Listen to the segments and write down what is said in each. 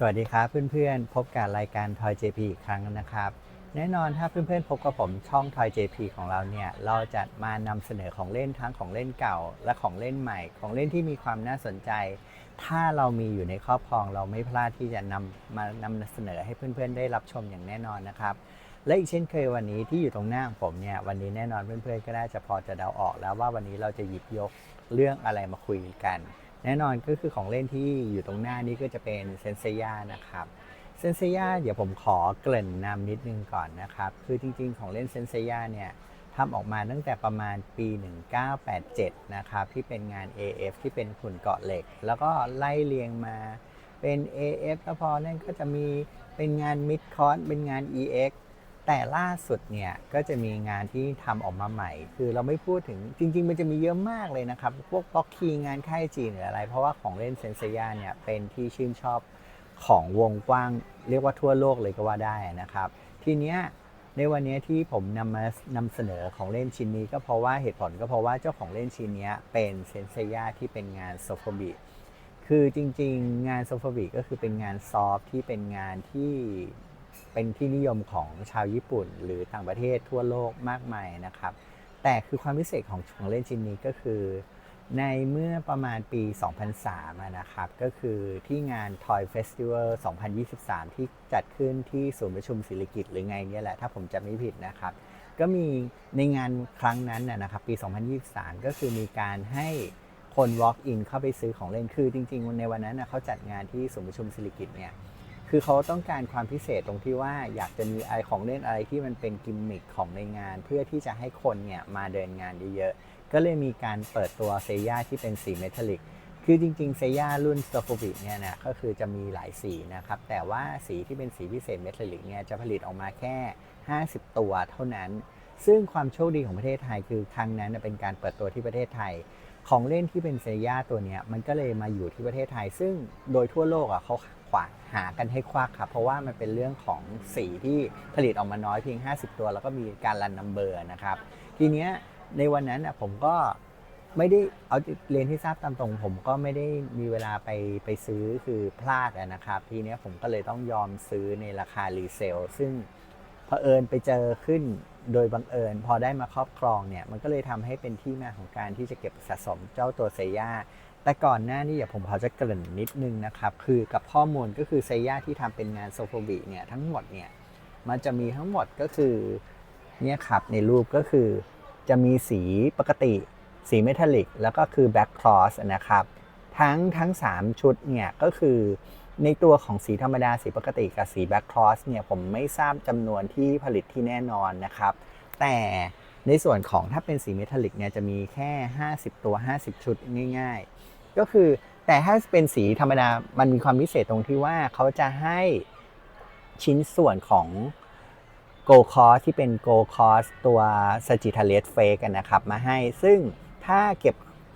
สวัสดีครับเพื่อนๆ พบกับรายการ Toy JP อีกครั้งนะครับ แน่นอนถ้าเพื่อนๆ พบกับผมช่อง Toy JP ของเราเนี่ย เราจะมานำเสนอของเล่นทั้งของเล่นเก่า และของเล่นใหม่ ของเล่นที่มีความน่าสนใจ ถ้าเรามีอยู่ในครอบครองเราไม่พลาดที่จะนำมานำเสนอให้เพื่อนๆ ได้รับชมอย่างแน่นอนนะครับ และอีกเช่นเคยวันนี้ที่อยู่ตรงหน้าของผมเนี่ยวันนี้แน่นอนเพื่อนๆ ก็น่าจะพอจะเดาออกแล้วว่าวันนี้เราจะหยิบยกเรื่องอะไรมาคุยกัน แน่นอนก็คือของเล่นที่อยู่ตรงหน้านี้ก็จะเป็นเซนเซียนะครับเซนเซียเดี๋ยวผมขอเกริ่นนำนิดนึงก่อนนะครับ คือจริงๆ ของเล่นเซนเซียเนี่ยทำออกมาตั้งแต่ประมาณปี 1987 นะครับ ที่เป็นงาน AF ที่เป็นหุ่นเกาะเหล็ก แล้วก็ไล่เรียงมาเป็น AF แล้วพอนั่นก็จะมีเป็นงาน Mid c o s เป็นงาน EX แต่ล่าสุดเนี่ยก็จะมีงานที่ทำออกมาใหม่ คือเราไม่พูดถึงจริง ๆ มันจะมีเยอะมากเลยนะครับ พวกบล็อกคีงานค่ายจีนหรืออะไร เพราะว่าของเล่นเซนเซียเนี่ยเป็นที่ชื่นชอบของวงกว้าง เรียกว่าทั่วโลกเลยก็ว่าได้นะครับ ทีเนี้ยในวันนี้ที่ผมนำมานำเสนอของเล่นชิ้นนี้ ก็เพราะว่าเหตุผลก็เพราะว่าเจ้าของเล่นชิ้นเนี้ยเป็นเซนเซียที่เป็นงานโซฟบิคือจริง ๆ งานโซฟบิก็คือเป็นงานซอฟที่เป็นงานที่ เป็นที่นิยมของชาวญี่ปุ่น หรือต่างประเทศทั่วโลกมากมายนะครับ แต่คือความพิเศษของของเล่นชิ้นนี้ก็คือ ในเมื่อประมาณปี 2003 นะครับ ก็คือที่งาน Toy Festival 2023 ที่จัดขึ้นที่ศูนย์ประชุมศิริกิตหรือไงเนี่ยแหละ ถ้าผมจำไม่ผิดนะครับ ก็มีในงานครั้งนั้นนะครับ ปี 2023 ก็คือมีการให้คน walk in เข้าไปซื้อของเล่น คือจริง ๆ ในวันนั้นนะเขาจัดงานที่ศูนย์ประชุมศิริกิตเนี่ย คือเขาต้องการความพิเศษตรงที่ว่าอยากจะมีไอของเล่นอะไรที่มันเป็นกิมมิคของในงาน เพื่อที่จะให้คนเนี่ยมาเดินงานเยอะๆ ก็เลยมีการเปิดตัวเซย่าที่เป็นสีเมทัลลิก คือจริงๆเซย่ารุ่นสโฟบิเนี่ยนะก็คือจะมีหลายสีนะครับ แต่ว่าสีที่เป็นสีพิเศษเมทัลลิกเนี่ยจะผลิตออกมาแค่ 50 ตัวเท่านั้น ซึ่งความโชคดีของประเทศไทยคือครั้งนั้นเป็นการเปิดตัวที่ประเทศไทยของเล่นที่เป็นเซย่าตัวเนี้ยมันก็เลยมาอยู่ที่ประเทศไทย ซึ่งโดยทั่วโลกอะเขา ขวาหากันให้ควักครับเพราะว่ามันเป็นเรื่องของสีที่ผลิตออกมาน้อยเพียง 50 ตัว แล้วก็มีการรันนัมเบอร์นะครับ ทีเนี้ยในวันนั้นผมก็ไม่ได้เอาเรียนที่ทราบตามตรง ผมก็ไม่ได้มีเวลาไปไปซื้อคือพลาดนะครับ ทีเนี้ยผมก็เลยต้องยอมซื้อในราคารีเซลซึ่งเผอิญไปเจอขึ้นโดยบังเอิญพอได้มาครอบครองเนี่ยมันก็เลยทำให้เป็นที่มาของการที่จะเก็บสะสมเจ้าตัวเซย่า แต่ก่อนหน้านี้เดี๋ยวผมขอจะเกริ่นนิดนึงนะครับ คือกับข้อมูลก็คือเซย่าที่ทำเป็นงานโซโฟบิเนี่ยทั้งหมดเนี่ยมันจะมีทั้งหมดก็คือเนี่ยครับในรูปก็คือจะมีสีปกติสีเมทัลลิกแล้วก็คือแบ็กคลอสนะครับ ทั้งทั้ง 3 ชุดเนี่ยก็คือในตัวของสีธรรมดาสีปกติกับสีแบ็กคลอสเนี่ยผมไม่ทราบจำนวนที่ผลิตที่แน่นอนนะครับ แต่ ในส่วนของถ้าเป็นสีเมทัลลิกเนี่ยจะมีแค่ 50 ตัว 50 ชุดง่ายๆ ก็คือแต่ถ้าเป็นสีธรรมดา มันมีความพิเศษตรงที่ว่าเขาจะให้ชิ้นส่วนของโกคอสที่เป็นโกคอสตัวสจิทาเลสเฟกันนะครับมาให้ ซึ่งถ้าเก็บ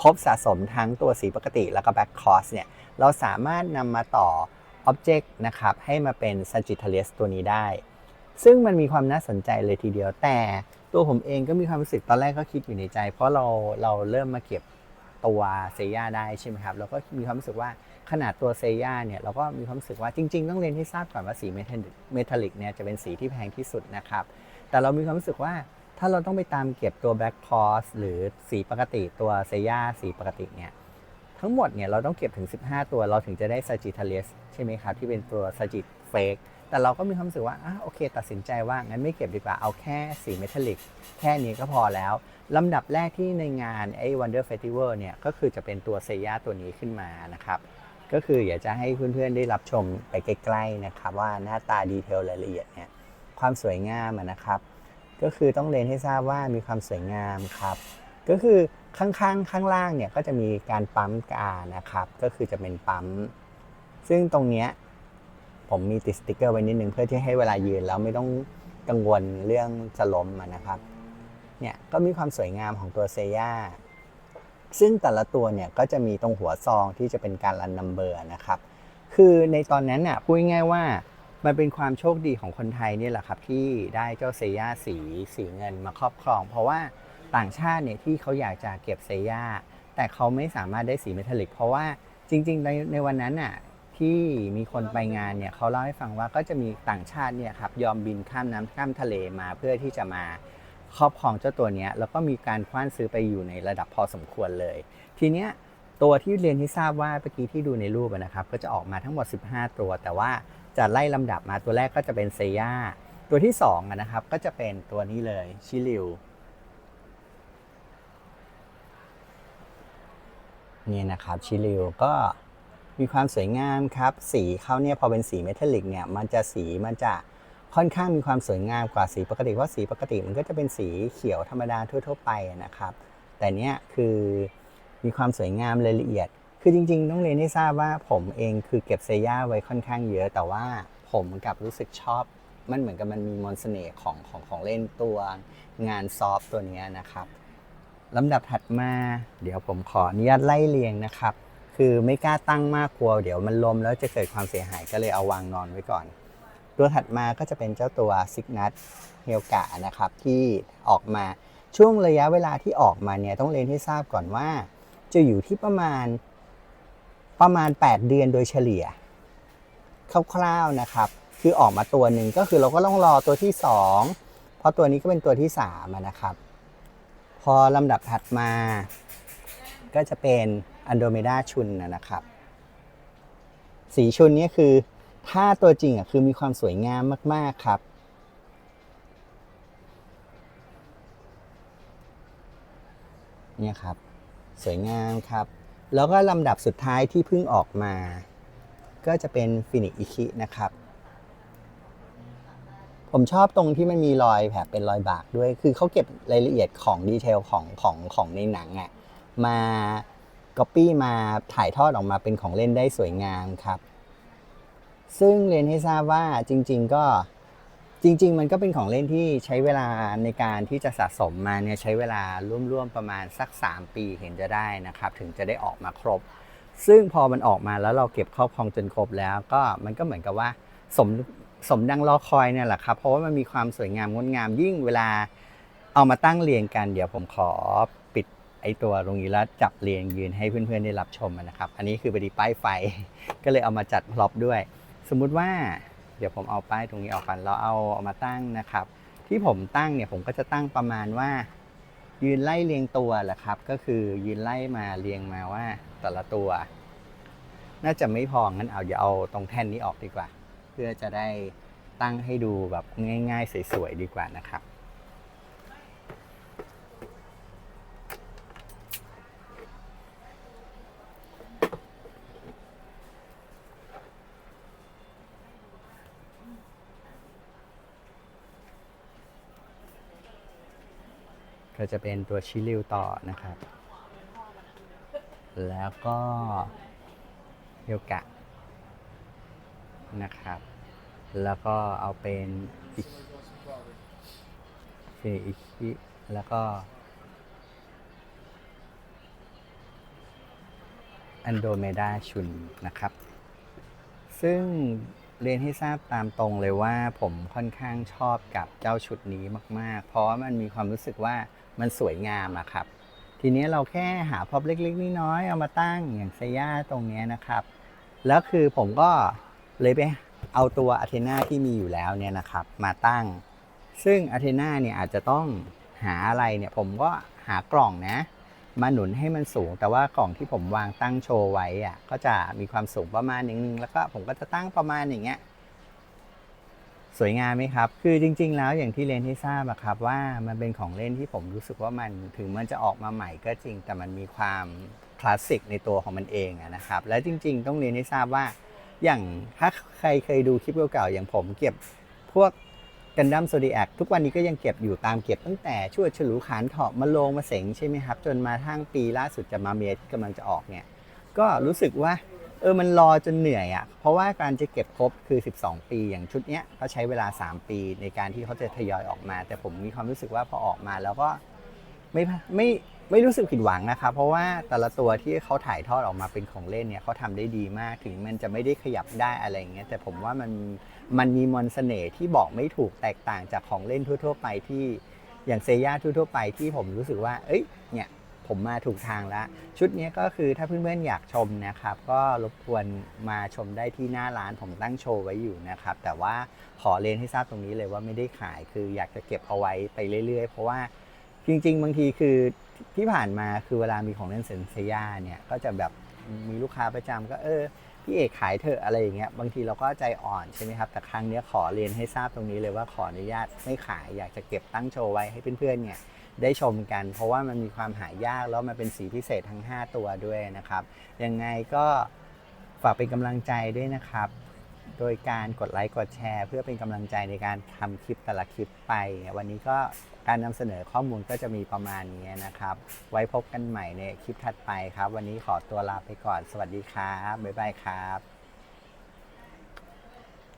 ครบสะสมทั้งตัวสีปกติแล้วก็แบ็กคอสเนี่ยเราสามารถนำมาต่อ Object นะครับให้มาเป็น Sagittarius ตัวนี้ได้ ซึ่งมันมีความน่าสนใจเลยทีเดียวแต่ ตัวผมเองก็มีความรู้สึกตอนแรกก็คิดอยู่ในใจ เพราะเราเราเริ่มมาเก็บตัวเซย่าได้ใช่ไหมครับเราก็มีความรู้สึกว่าขนาดตัวเซย่าเนี่ยเราก็มีความรู้สึกว่าจริง ๆ ต้องเรียนให้ทราบก่อนว่าสีเมทัลลิกเนี่ยจะเป็นสีที่แพงที่สุดนะครับ แต่เรามีความรู้สึกว่าถ้าเราต้องไปตามเก็บตัวแบ็กคอสหรือสีปกติตัวเซย่าสีปกติเนี่ยทั้งหมดเนี่ยเราต้องเก็บถึง 15 ตัวเราถึงจะได้ Sagittarius ใช่ไหมครับที่เป็นตัว Sagit Fake แต่เราก็มีความรู้สึกว่าอะโอเค ตัดสินใจว่างั้นไม่เก็บดีกว่าเอาแค่สีเมทัลลิกแค่นี้ก็พอแล้วลำดับแรกที่ในงานไอ้ Wonder Festival เนี่ยก็คือจะเป็นตัวเซย่าตัวนี้ขึ้นมานะครับ ก็คืออยากจะให้เพื่อนๆได้รับชมไปใกล้ๆนะครับว่าหน้าตาดีเทลรายละเอียดเนี่ยความสวยงามนะครับ ก็คือต้องเรียนให้ทราบว่ามีความสวยงามครับก็คือข้างๆข้างล่างเนี่ยก็จะมีการปั๊มกานะครับ ก็คือจะเป็นปั๊ม ซึ่งตรงเนี้ย ผมมีติดสติกเกอร์ไว้นิดนึงเพื่อที่ให้เวลายืนแล้วไม่ต้องกังวลเรื่องจะล้มนะครับ เนี่ยก็มีความสวยงามของตัวเซย่าซึ่งแต่ละตัวเนี่ยก็จะมีตรงหัวซองที่จะเป็นการรันนัมเบอร์นะครับ คือในตอนนั้นน่ะพูดง่ายว่ามันเป็นความโชคดีของคนไทยเนี่ยแหละครับที่ได้เจ้าเซย่าสีสีเงินมาครอบครอง เพราะว่าต่างชาติเนี่ยที่เขาอยากจะเก็บเซย่าแต่เขาไม่สามารถได้สีเมทัลลิก เพราะว่าจริง ๆ ในในวันนั้นน่ะ ที่มีคนไปงานเนี่ยเขาเล่าให้ฟังว่าก็จะมีต่างชาติเนี่ยครับยอมบินข้ามน้ำข้ามทะเลมาเพื่อที่จะมาครอบครองเจ้าตัวเนี้ยแล้วก็มีการคว้านซื้อไปอยู่ในระดับพอสมควรเลย ทีเนี้ยตัวที่เรียนที่ทราบว่าเมื่อกี้ที่ดูในรูปอะนะครับก็จะออกมาทั้งหมด 15 ตัว แต่ว่าจะไล่ลำดับมาตัวแรกก็จะเป็นเซย่าตัวที่2อะนะครับก็จะเป็นตัวนี้เลยชิลิวนี่นะครับชิลิวก็ มีความสวยงามครับ สีเขาเนี่ยพอเป็นสีเมทัลลิกเนี่ยมันจะสีมันจะค่อนข้างมีความสวยงามกว่าสีปกติเพราะสีปกติมันก็จะเป็นสีเขียวธรรมดาทั่ว ๆ ไปนะครับ แต่เนี้ยคือมีความสวยงามรายละเอียด คือจริงๆต้องเรียนให้ทราบว่าผมเองคือเก็บเซย่าไว้ค่อนข้างเยอะแต่ว่าผมกลับรู้สึกชอบ มันเหมือนกับมันมีมนต์เสน่ห์ของของของเล่นตัวงานซอฟต์ตัวนี้นะครับลำดับถัดมา เดี๋ยวผมขออนุญาตไล่เรียงนะครับ คือไม่กล้าตั้งมากกลัวเดี๋ยวมันลมแล้วจะเกิดความเสียหายก็เลยเอาวางนอนไว้ก่อน ตัวถัดมาก็จะเป็นเจ้าตัวซิกนัทเฮลกะนะครับที่ออกมาช่วงระยะเวลาที่ออกมาเนี่ยต้องเรียนให้ทราบก่อนว่า จะอยู่ที่ประมาณประมาณ 8 เดือนโดยเฉลี่ยคร่าวๆนะครับ คือออกมาตัวหนึ่งก็คือเราก็ต้องรอตัวที่ 2 เพราะตัวนี้ก็เป็นตัวที่3นะครับ พอลำดับถัดมาก็จะเป็น อันโดเมดาชุนนะครับ สีชุนนี้คือถ้าตัวจริงอะคือมีความสวยงามมาก ๆ ครับ เนี่ยครับ สวยงามครับ แล้วก็ลำดับสุดท้ายที่เพิ่งออกมา ก็จะเป็นฟินิกอิคินะครับ ผมชอบตรงที่มันมีรอยแผลเป็นรอยบากด้วย คือเขาเก็บรายละเอียดของดีเทลของของของในหนังอะ่ะมา ก๊อปปี้มาถ่ายทอดออกมาเป็นของเล่นได้สวยงามครับ ซึ่งเรียนให้ทราบว่าจริง ๆ ก็จริง ๆ มันก็เป็นของเล่นที่ใช้เวลาในการที่จะสะสมมาเนี่ยใช้เวลาร่วมๆประมาณสัก 3 ปีเห็นจะได้นะครับ ถึงจะได้ออกมาครบ ซึ่งพอมันออกมาแล้วเราเก็บครอบครองจนครบแล้ว ก็มันก็เหมือนกับว่าสมสมดังรอคอยเนี่ยแหละครับเพราะว่ามันมีความสวยงามงดงามยิ่งเวลาเอามาตั้งเรียงกัน เดี๋ยวผมขอ ไอตัวตรงนี้แล้วจับเรียงยืนให้เพื่อนๆได้รับชมนะครับ อันนี้คือพอดีป้ายไฟ ก็เลยเอามาจัดพร็อพด้วย สมมุติว่าเดี๋ยวผมเอาป้ายตรงนี้ออกกันแล้วเอาเอามาตั้งนะครับ ที่ผมตั้งเนี่ยผมก็จะตั้งประมาณว่า ยืนไล่เรียงตัวแหละครับ ก็คือยืนไล่มาเรียงมาว่าแต่ละตัว น่าจะไม่พองั้นเอาเดี๋ยวเอาตรงแท่นนี้ออกดีกว่า เพื่อจะได้ตั้งให้ดูแบบง่าย ๆ สวยๆดีกว่านะครับ ก็จะเป็นตัวชิลิวต่อนะครับ แล้วก็โยกะนะครับ แล้วก็เอาเป็นอิเฟอิชิแล้วก็อันโดเมดาชุนนะครับ ซึ่งเรียนให้ทราบตามตรงเลยว่าผมค่อนข้างชอบกับเจ้าชุดนี้มาก ๆ เพราะว่ามันมีความรู้สึกว่า มันสวยงามอะครับ ทีนี้เราแค่หาพร็อพเล็กๆน้อยๆเอามาตั้งอย่างไซย่าตรงนี้นะครับ แล้วคือผมก็เลยไปเอาตัวอาเทนาที่มีอยู่แล้วเนี่ยนะครับมาตั้ง ซึ่งอาเทนาเนี่ยอาจจะต้องหาอะไรเนี่ยผมก็หากล่องนะ มาหนุนให้มันสูง แต่ว่ากล่องที่ผมวางตั้งโชว์ไว้อะก็จะมีความสูงประมาณหนึงแล้วก็ผมก็จะตั้งประมาณอย่างเงี้ย สวยงามไหมครับ คือจริง ๆ แล้วอย่างที่เรียนที่ทราบอะครับว่ามันเป็นของเล่นที่ผมรู้สึกว่ามันถึงมันจะออกมาใหม่ก็จริง แต่มันมีความคลาสสิกในตัวของมันเองนะครับ และจริง ๆ ต้องเรียนให้ทราบว่า อย่างถ้าใครเคยดูคลิปเก่าๆอย่างผมเก็บพวกกันดั้มโซดีแอคทุกวันนี้ก็ยังเก็บอยู่ตามเก็บตั้งแต่ช่วฉลูขานเถาะมาโลงมาเสงใช่ไหมครับ จนมาทั้งปีล่าสุดจะมาเมียที่กำลังจะออกเนี่ยก็รู้สึกว่า เออมันรอจนเหนื่อยอะ่ะเพราะว่าการจะเก็บครบคือ 12 ปีอย่างชุดเนี้ยเขาใช้เวลา 3 ปีในการที่เขาจะทยอยออกมา แต่ผมมีความรู้สึกว่าพอออกมาแล้วก็ไม่ไม่ไม่รู้สึกผิดหวังนะครับเพราะว่าแต่ละตัวที่เขาถ่ายทอดออกมาเป็นของเล่นเนี่ยเขาทำได้ดีมากถึงมันจะไม่ได้ขยับได้อะไรเงี้ยแต่ผมว่ามันมันมีมนต์เสน่ห์ที่บอกไม่ถูกแตกต่างจากของเล่นทั่ว ๆ ไปที่อย่างเซย่าทั่วๆไปที่ผมรู้สึกว่า เอ้ยเนี่ย ผมมาถูกทางแล้ว ชุดนี้ก็คือถ้าเพื่อนๆอยากชมนะครับ ก็รบกวนมาชมได้ที่หน้าร้านผมตั้งโชว์ไว้อยู่นะครับ แต่ว่าขอเรียนให้ทราบตรงนี้เลยว่าไม่ได้ขายคืออยากจะเก็บเอาไว้ไปเรื่อยๆ เพราะว่าจริง ๆ บางทีคือที่ผ่านมาคือเวลามีของเล่นเซนเซียเนี่ยก็จะแบบมีลูกค้าประจำก็เออพี่เอกขายเถอะอะไรอย่างเงี้ยบางทีเราก็ใจอ่อนใช่ไหมครับแต่ครั้งนี้ขอเรียนให้ทราบตรงนี้เลยว่าขออนุญาตไม่ขายอยากจะเก็บตั้งโชว์ไว้ให้เพื่อนๆเนี่ย ได้ชมกัน เพราะว่ามันมีความหายากแล้วมันเป็นสีพิเศษทั้ง 5 ตัวด้วยนะครับ ยังไงก็ฝากเป็นกำลังใจด้วยนะครับ โดยการกดไลค์กดแชร์ เพื่อเป็นกำลังใจในการทำคลิปแต่ละคลิปไป วันนี้ก็การนำเสนอข้อมูลก็จะมีประมาณนี้นะครับ ไว้พบกันใหม่ในคลิปถัดไปครับ วันนี้ขอตัวลาไปก่อน สวัสดีครับบ๊ายบายครับ